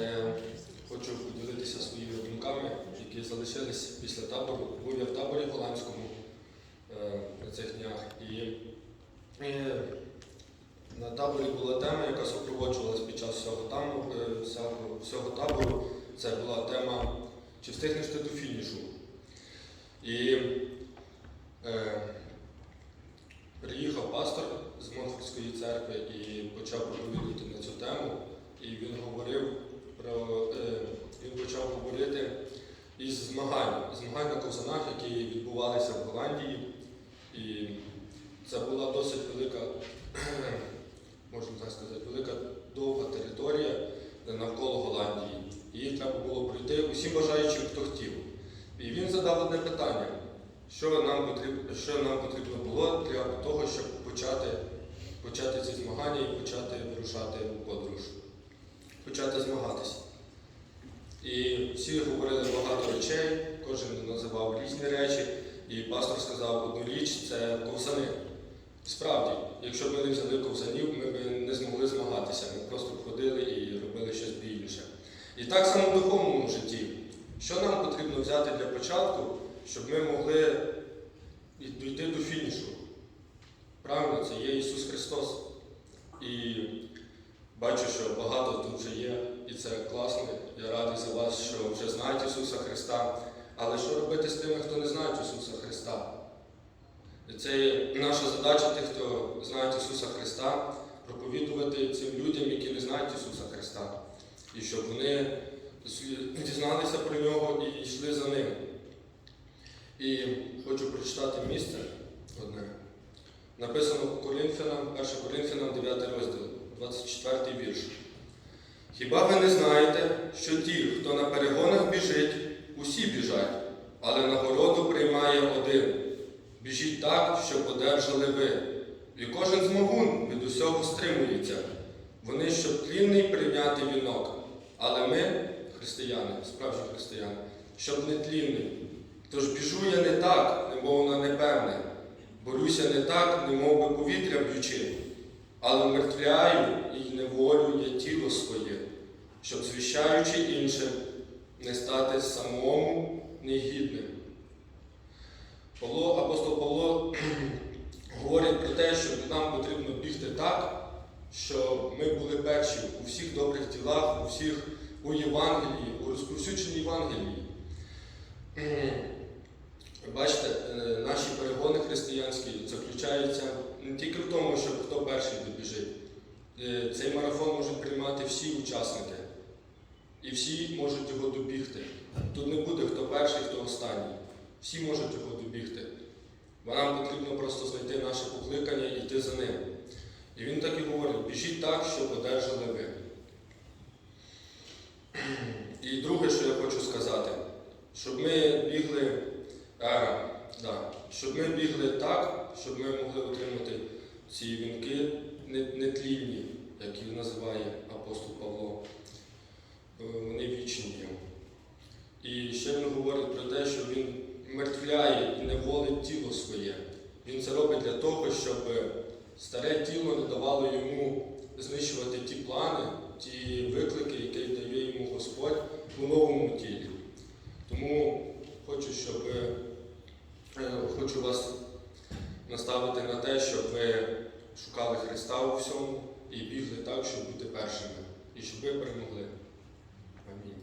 Е, Хочу поділитися своїми думками, які залишились після табору. Був я в таборі голландському е, на цих днях. І е, на таборі була тема, яка супроводжувалась під час всього, там, всього, всього табору. Це була тема Чи встигнеш ти до фінішу? І е, приїхав пастор з Монфорської церкви і почав проповідувати на цю тему. І він говорив про е, він почав говорити із змагань, змагань на ковзанах, які відбувалися в Голландії. І це була досить велика, можна так сказати, велика довга територія навколо Голландії. Її треба було пройти усім бажаючим, хто хотів. І він задав одне питання, що нам потрібно, що нам потрібно було для того, щоб почати, почати ці змагання і почати вирушати у подорож, почати змагатися. І всі говорили багато речей, кожен називав різні речі, і пастор сказав одну річ це ковзани. Справді, якщо б ми не взяли ковзанів, ми б не змогли змагатися. Ми просто б ходили і робили щось інше. І так само в духовному житті. Що нам потрібно взяти для початку, щоб ми могли дійти до фінішу? Правильно, це є Ісус Христос. І бачу, що багато тут вже є, і це класно. Я радий за вас, що вже знають Ісуса Христа. Але що робити з тими, хто не знає Ісуса Христа? Це є наша задача тих, хто знає Ісуса Христа, проповідувати цим людям, які не знають Ісуса Христа. І щоб вони дізналися про нього і йшли за ним. І хочу прочитати місце одне. Написано Коринфянам, 1 Коринфянам, 9 розділ, 24 вірш. Хіба ви не знаєте, що ті, хто на перегонах біжить, усі біжать, але нагороду приймає один. Біжіть так, щоб одержали ви. І кожен змогун від усього стримується. Вони, щоб тлінний прийняти вінок. Але ми, християни, справжні християни, щоб не тлінний. Тож біжу я не так, немов на непевне. Борюся не так, немов би повітря б'ючи, але мертвляю і неволю я тіло своє, щоб, звіщаючи іншим, не стати самому негідним. Павло, апостол Павло говорить про те, що нам потрібно бігти так, щоб ми були перші у всіх добрих ділах, у всіх у Євангелії, у розповсюдженні Євангелії. Бачите, е, наші перегони християнські заключаються не тільки в тому, щоб хто перший добіжить. Е, Цей марафон можуть приймати всі учасники. І всі можуть його добігти. Тут не буде хто перший, хто останній. Всі можуть його добігти. Бо нам потрібно просто знайти наше покликання і йти за ним. І він так і говорить: біжіть так, щоб одержали ви. І друге, що я хочу сказати, щоб ми бігли, а, да, щоб ми бігли так, щоб ми могли отримати ці вінки не- нетлінні, які називає апостол Павло. Е, Вони умертвляє і не волить тіло своє. Він це робить для того, щоб старе тіло не давало йому знищувати ті плани, ті виклики, які дає йому Господь у новому тілі. Тому хочу, щоб е, хочу вас наставити на те, щоб ви шукали Христа у всьому і бігли так, щоб бути першими, і щоб ви перемогли. Амінь.